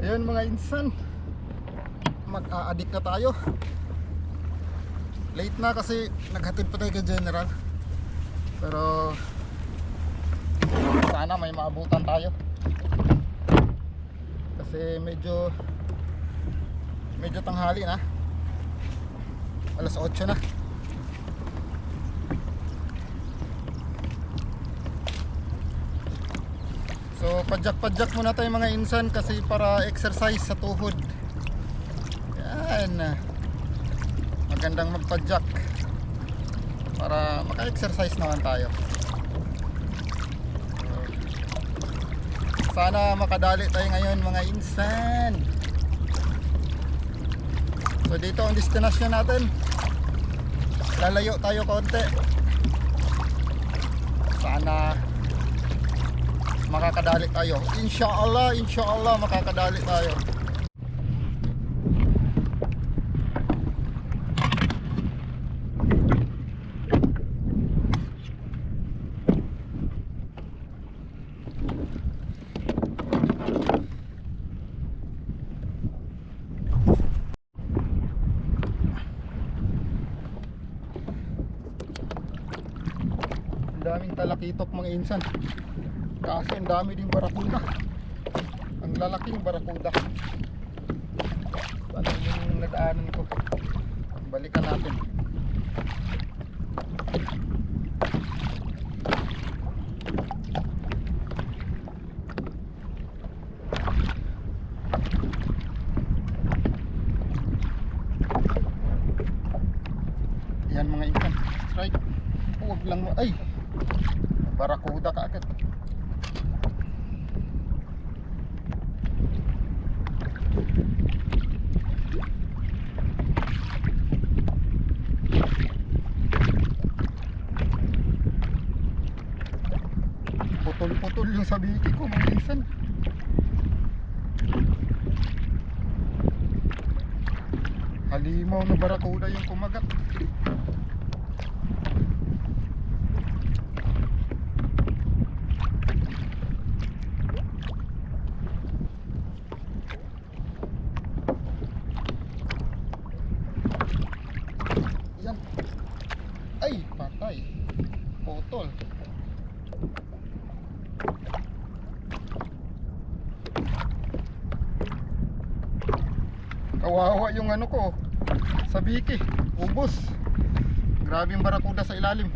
Ayun mga insan. Mag-a-addict na tayo. Late na kasi naghatid pa tayo kay General. Pero sana may maabutan tayo. Kasi medyo medyo tanghali na. Alas 8 na. So padyak-padyak muna tayo mga insan kasi para exercise sa tuhod. Yan. Magandang magpadyak. Para maka-exercise naman tayo. Sana makadali tayo ngayon mga insan. So dito ang destination natin. Lalayo tayo konti. Sana makakadali tayo. Inshallah, inshallah makakadali tayo. Daming talakitok mga insan. Kasi ang dami ding barakuda. Ang lalaking barakuda. Ano yung nadaanan ko? Balikan natin. Yan mga insan. Strike. Huwag lang mo. Ay! Barakuda ka agad. Yung sabiki ko mga insan. Halimaw na barakuda yung kumagat. Yan. Ay, patay. Putol. Kawawa yung ano ko. Sabiki. Ubos. Grabe yung barakuda sa ilalim.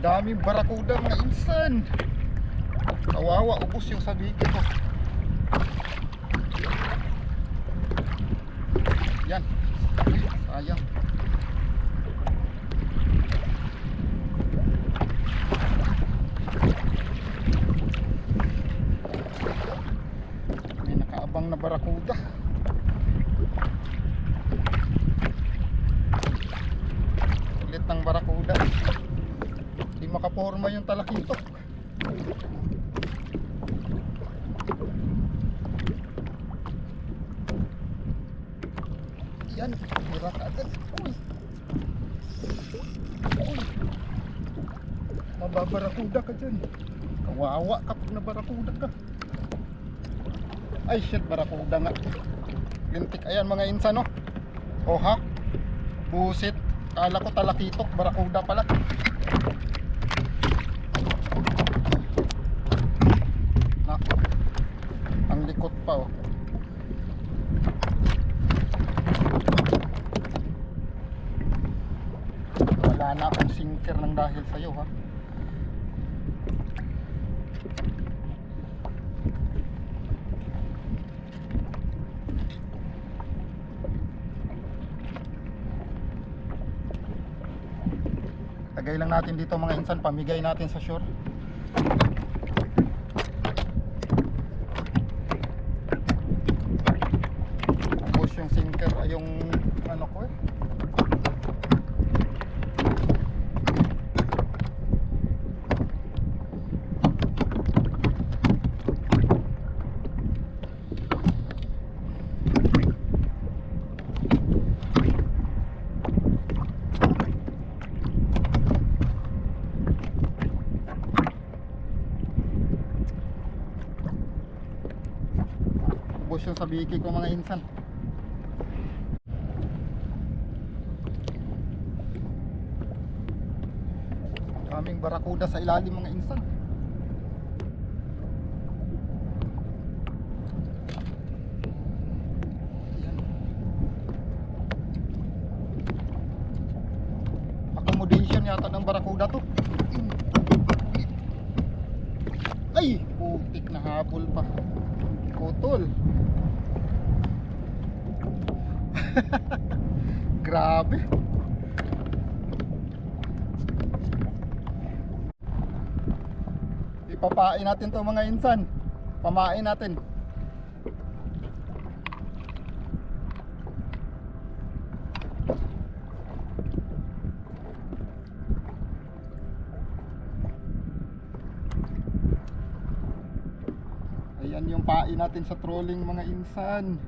Daming barakuda mga insan. Kawawa, ubos yung sabiki ko. Yan. Sayang. May nakaabang na barakuda. Ulit ng barakuda. Hindi makaporma yung talakitok. Yan, tira ka agad. Uy. Uy. Mababarakuda ka dyan. Kawawa ka pag nabarakuda ka. Ay shit, barakuda nga. Lintik, ayan mga insan no. Oh ha? Busit. Kala ko talakitok, barakuda pala. Nako. Ang likot pa oh. Wala na akong sinker ng dahil sa'yo ha. Tagay lang natin dito mga insan, pamigay natin sa shore. sinker ah, yung ano ko eh. Ubos yung sa biki ko mga insan. Barakuda sa ilalim mga insan. Accommodation yata ng barakuda to. Ay, putik na habol pa. Putol. Grabe. Ipapain natin to mga insan. Pamain natin. Ayan yung pain natin sa trolling mga insan.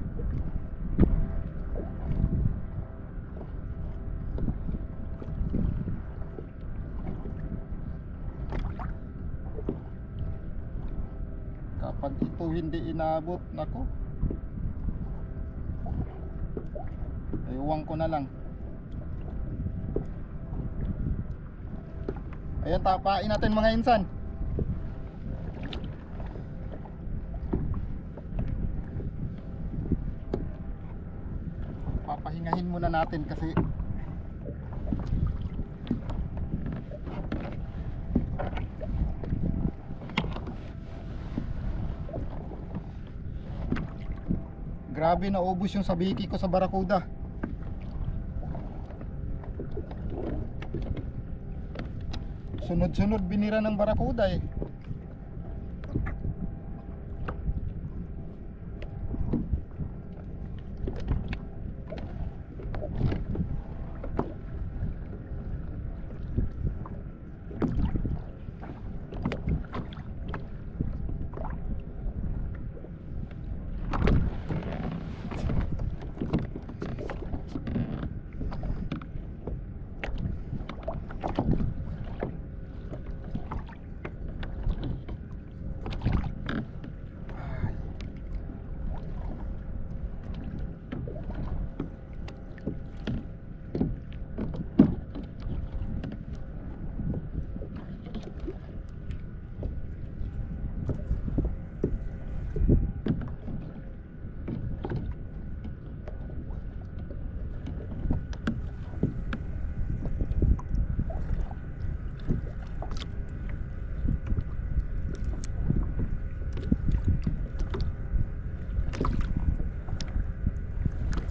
Kapag ito hindi inabot, nako. Ewan ko na lang. Ayan, tapain natin mga insan. papahingahin muna natin kasi Grabe na ubos yung sabiki ko sa Barakuda. Sunod-sunod binira ng Barakuda eh.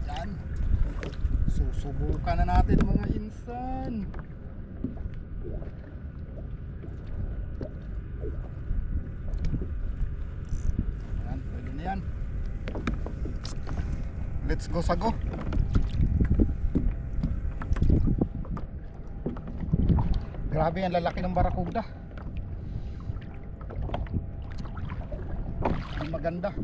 Yan. Susubukan na natin mga insan. Yan, pwede na yan. Let's go sa go. Grabe ang lalaki ng barakuda. Hindi maganda.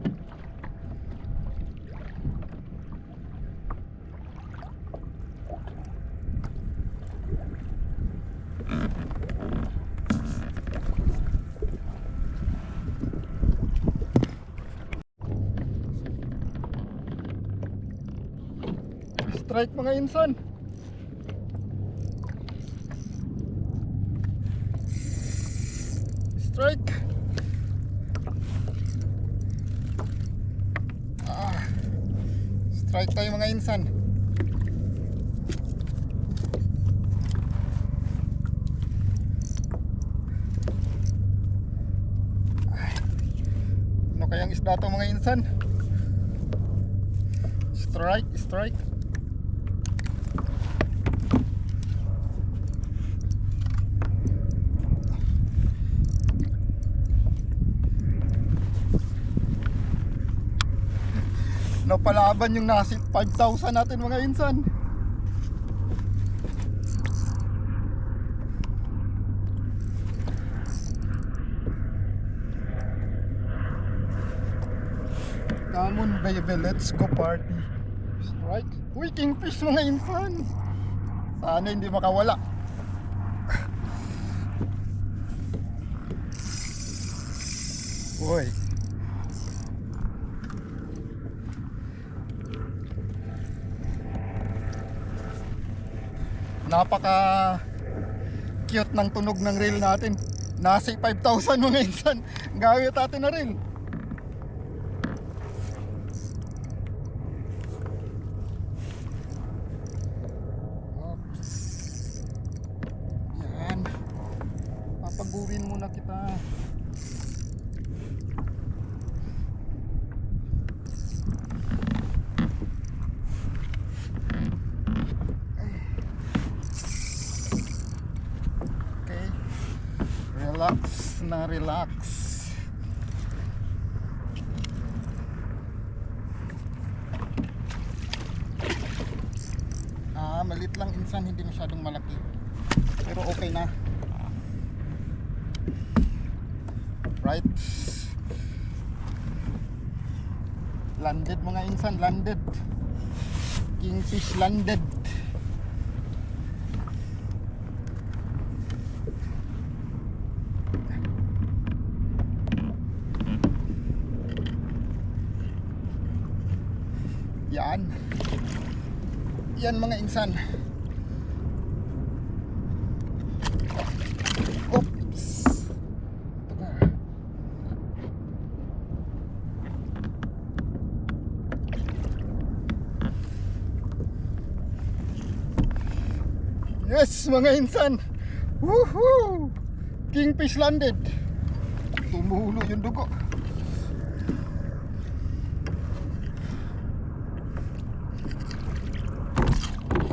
Strike mga insan. Strike. Ah. Strike tayo mga insan. Ano kayang isda to mga insan? Strike, strike. Napalaban yung nasit 5,000 natin mga insan. Come on baby, let's go party. Strike. Uy, kingfish mga insan. Sana hindi makawala. Uy. Napaka cute ng tunog ng reel natin. Nasa 5,000 mga insan. Gawit natin na reel. Yan. Papagurin muna kita. Okay. Relax relax. Ah, malit lang insan, hindi masyadong malaki. Pero okay na. Right. Landed mga insan, landed. Kingfish landed. Yan. Yan mga insan. Oops. Yes, mga insan. Woohoo! Kingfish landed. Tumulo yung dugo.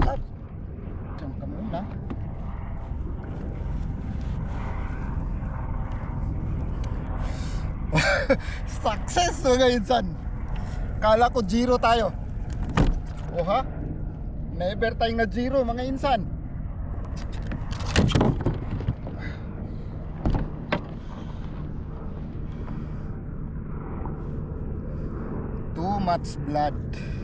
Up. Diyan ka muna. Success mga insan. Kala ko zero tayo. O ha? Never tayong na zero mga insan. Too much blood.